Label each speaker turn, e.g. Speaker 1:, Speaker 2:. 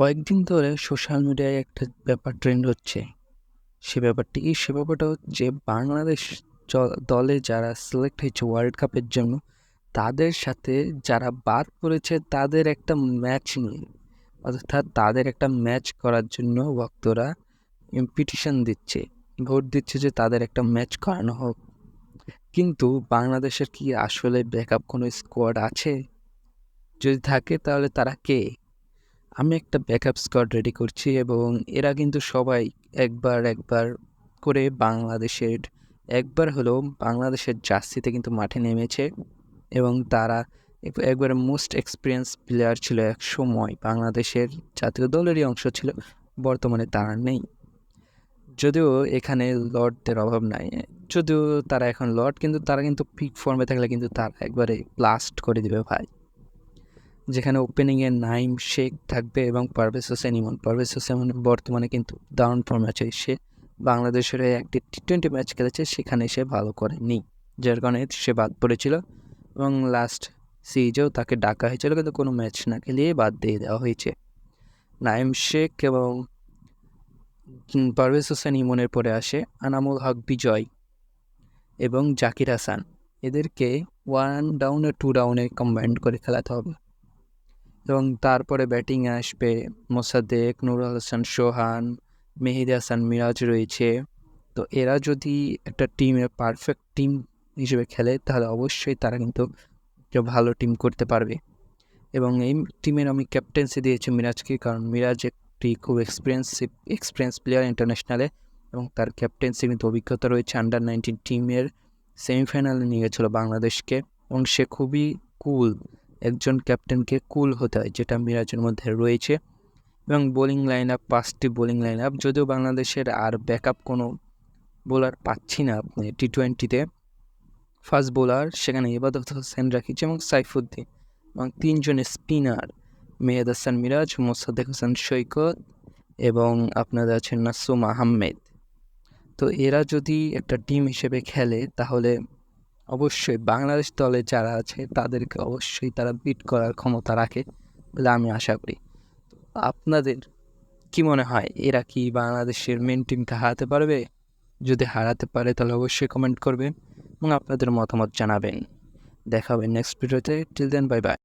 Speaker 1: কয়েকদিন ধরে সোশ্যাল মিডিয়ায় একটা ব্যাপার ট্রেন্ড হচ্ছে। সে ব্যাপারটি কি? সে ব্যাপারটা হচ্ছে বাংলাদেশ দলে যারা সিলেক্ট হয়েছে ওয়ার্ল্ড কাপের জন্য, তাদের সাথে যারা বাদ পড়েছে তাদের একটা ম্যাচ নিয়ে, অর্থাৎ তাদের একটা ম্যাচ করার জন্য ভক্তরা পিটিশন দিচ্ছে ভোট দিচ্ছে যে তাদের একটা ম্যাচ করানো হোক। কিন্তু বাংলাদেশের কি আসলে ব্যাকআপ কোনো স্কোয়াড আছে? যদি থাকে তাহলে তারা কে? আমি একটা ব্যাকআপ স্কোয়াড রেডি করছি এবং এরা কিন্তু সবাই একবার একবার করে বাংলাদেশের, একবার হলেও বাংলাদেশের জার্সিতে কিন্তু মাঠে নেমেছে এবং তারা এক- একবারে মোস্ট এক্সপিরিয়েন্স প্লেয়ার ছিল এক সময়। বাংলাদেশের জাতীয় দলেরই অংশ ছিল, বর্তমানে তারা নেই। যদিও এখানে লর্ডদের অভাব নাই, যদিও তারা এখন লর্ড, কিন্তু তারা কিন্তু পিক ফর্মে থাকলে কিন্তু তারা একবারে ব্লাস্ট করে দিবে ভাই। যেখানে ওপেনিংয়ে নাইম শেখ থাকবে এবং পারভেজ হোসেন ইমন। পারভেজ হোসেন বর্তমানে কিন্তু দারুণ ফর্মে আছে। সে বাংলাদেশের হয়ে একটি টি টোয়েন্টি ম্যাচ খেলেছে, সেখানে সে ভালো করে করেনি। যার কারণে সে বাদ পড়েছিল এবং লাস্ট সিরিজেও তাকে ডাকা হয়েছিল, কিন্তু কোনো ম্যাচ না খেলিয়ে বাদ দিয়ে দেওয়া হয়েছে। নাইম শেখ এবং পারভেজ হোসেন ইমনের পরে আসে আনামুল হক বিজয় এবং জাকির হাসান। এদেরকে ওয়ান ডাউনে টু ডাউনে কম্বাইন্ড করে খেলাতে হবে। এবং তারপরে ব্যাটিংয়ে আসবে মোসাদ্দেক, নুরুল হাসান, সোহান, মেহেদি হাসান, মিরাজ রয়েছে। তো এরা যদি একটা টিমের পারফেক্ট টিম হিসেবে খেলে, তাহলে অবশ্যই তারা কিন্তু একটা ভালো টিম করতে পারবে। এবং এই টিমের আমি ক্যাপ্টেন্সি দিয়েছি মিরাজকে, কারণ মিরাজ একটি খুব এক্সপিরিয়েন্সিভ এক্সপিরিয়েন্স প্লেয়ার ইন্টারন্যাশনালে এবং তার ক্যাপ্টেন্সি কিন্তু অভিজ্ঞতা রয়েছে। আন্ডার নাইনটিন টিমের সেমিফাইনালে নিয়ে গেছিল বাংলাদেশকে এবং সে খুবই কুল একজন ক্যাপ্টেনকে কুল হতে হয়, যেটা মিরাজের মধ্যে রয়েছে। এবং বোলিং লাইন আপ পাঁচটি বোলিং লাইন আপ যদিও বাংলাদেশের আর ব্যাকআপ কোনো বোলার পাচ্ছি না আপনি টি টোয়েন্টিতে ফার্স্ট বোলার সেখানে ইবাদত হোসেন রাখিছে এবং সাইফুদ্দিন। এবং তিনজন স্পিনার মেহেদ হাসান মিরাজ, মোসাদ্দেক হোসেন সৈকত এবং আপনাদের আছেন নাসুম আহমেদ। তো এরা যদি একটা টিম হিসেবে খেলে, তাহলে অবশ্যই বাংলাদেশ দলে যারা আছে, তাদেরকে অবশ্যই তারা বিট করার ক্ষমতা রাখে বলে আমি আশা করি। আপনাদের কি মনে হয়, এরা কি বাংলাদেশের মেন টিমকে হারাতে পারবে? যদি হারাতে পারে, তাহলে অবশ্যই কমেন্ট করবেন এবং আপনাদের মতামত জানাবেন। দেখা হবে নেক্সট ভিডিওতে টিল দেন বাই বাই